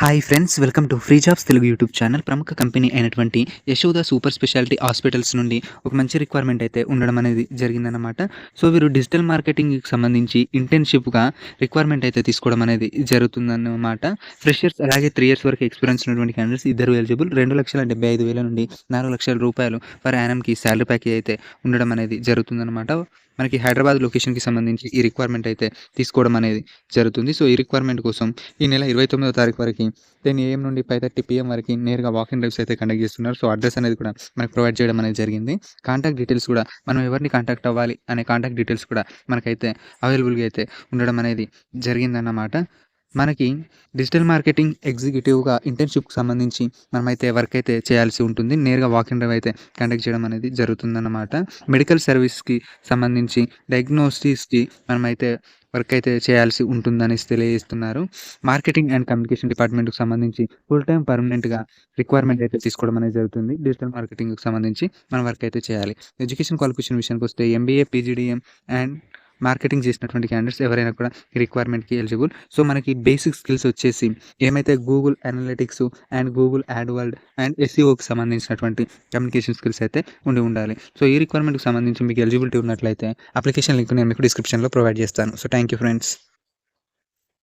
Hi friends welcome to free jobs Telugu YouTube channel ప్రముఖ company అయినటువంటి Yashoda super speciality hospitals నుండి ఒక మంచి రిక్వైర్మెంట్ అయితే ఉండడం అనేది జరిగిందన్నమాట. సో వీరు డిజిటల్ మార్కెటింగ్కి సంబంధించి ఇంటర్న్షిప్గా రిక్వైర్మెంట్ అయితే తీసుకోవడం అనేది జరుగుతుందన్నమాట. ఫ్రెషర్స్ అలాగే త్రీ ఇయర్స్ వరకు ఎక్స్పీరియన్స్ ఉన్నటువంటి క్యాండిడేట్స్ ఇద్దరు ఎలిజిబుల్ రెండు లక్షల డెబ్బై ఐదు వేల నుండి నాలుగు లక్షల రూపాయలు పర్ యానంకి శాలరీ ప్యాకేజ్ అయితే ఉండడం అనేది జరుగుతుందన్నమాట. మనకి హైదరాబాద్ లొకేషన్కి సంబంధించి ఈ రిక్వైర్మెంట్ అయితే తీసుకోవడం అనేది జరుగుతుంది. సో ఈ రిక్వైర్మెంట్ కోసం ఈ నెల ఇరవై తొమ్మిదో తారీఖు వరకు దెన్ ఏఎం నుండి ఫైవ్ థర్టీ పిఎం వరకు నేరుగా వాకింగ్ డ్రైవ్స్ అయితే కండక్ట్ చేస్తున్నారు. సో అడ్రస్ అనేది కూడా మనకి ప్రొవైడ్ చేయడం అనేది జరిగింది. కాంటాక్ట్ డీటెయిల్స్ కూడా మనం ఎవరిని కాంటాక్ట్ అవ్వాలి అనే కాంటాక్ట్ డీటెయిల్స్ కూడా మనకైతే అవైలబుల్గా అయితే ఉండడం అనేది జరిగిందన్నమాట. మనకి డిజిటల్ మార్కెటింగ్ ఎగ్జిక్యూటివ్గా ఇంటర్న్షిప్కి సంబంధించి మనమైతే వర్క్ అయితే చేయాల్సి ఉంటుంది. నేరుగా వాకింగ్ ఇంటర్వ్యూ అయితే కండక్ట్ చేయడం అనేది జరుగుతుందన్నమాట. మెడికల్ సర్వీస్కి సంబంధించి డయాగ్నోస్టిస్కి మనమైతే వర్క్ అయితే చేయాల్సి ఉంటుందని తెలియజేస్తున్నారు. మార్కెటింగ్ అండ్ కమ్యూనికేషన్ డిపార్ట్మెంట్కి సంబంధించి ఫుల్ టైం పర్మనెంట్గా రిక్వైర్మెంట్ అయితే తీసుకోవడం అనేది జరుగుతుంది. డిజిటల్ మార్కెటింగ్కి సంబంధించి మనం వర్క్ అయితే చేయాలి. ఎడ్యుకేషన్ క్వాలిఫికేషన్ విషయానికి వస్తే ఎంబీఏ పీజీడిఎం అండ్ మార్కెటింగ్ చేసినటువంటి క్యాండిడేట్స్ ఎవరైనా కూడా ఈ రిక్వైర్మెంట్కి ఎలిజిబుల్ సో మనకి బేసిక్ స్కిల్స్ వచ్చేసి ఏమైతే Google analytics and Google ad words and ఎస్ఈఓకి సంబంధించినటువంటి కమ్యూనికేషన్ స్కిల్స్ అయితే ఉండి ఉండాలి. సో ఈ రిక్వైర్మెంట్కి సంబంధించి మీకు ఎలిజిబిలిటీ ఉన్నట్లయితే అప్లికేషన్ లింక్ నేను మీకు డిస్క్రిప్షన్లో ప్రొవైడ్ చేస్తాను. So thank you friends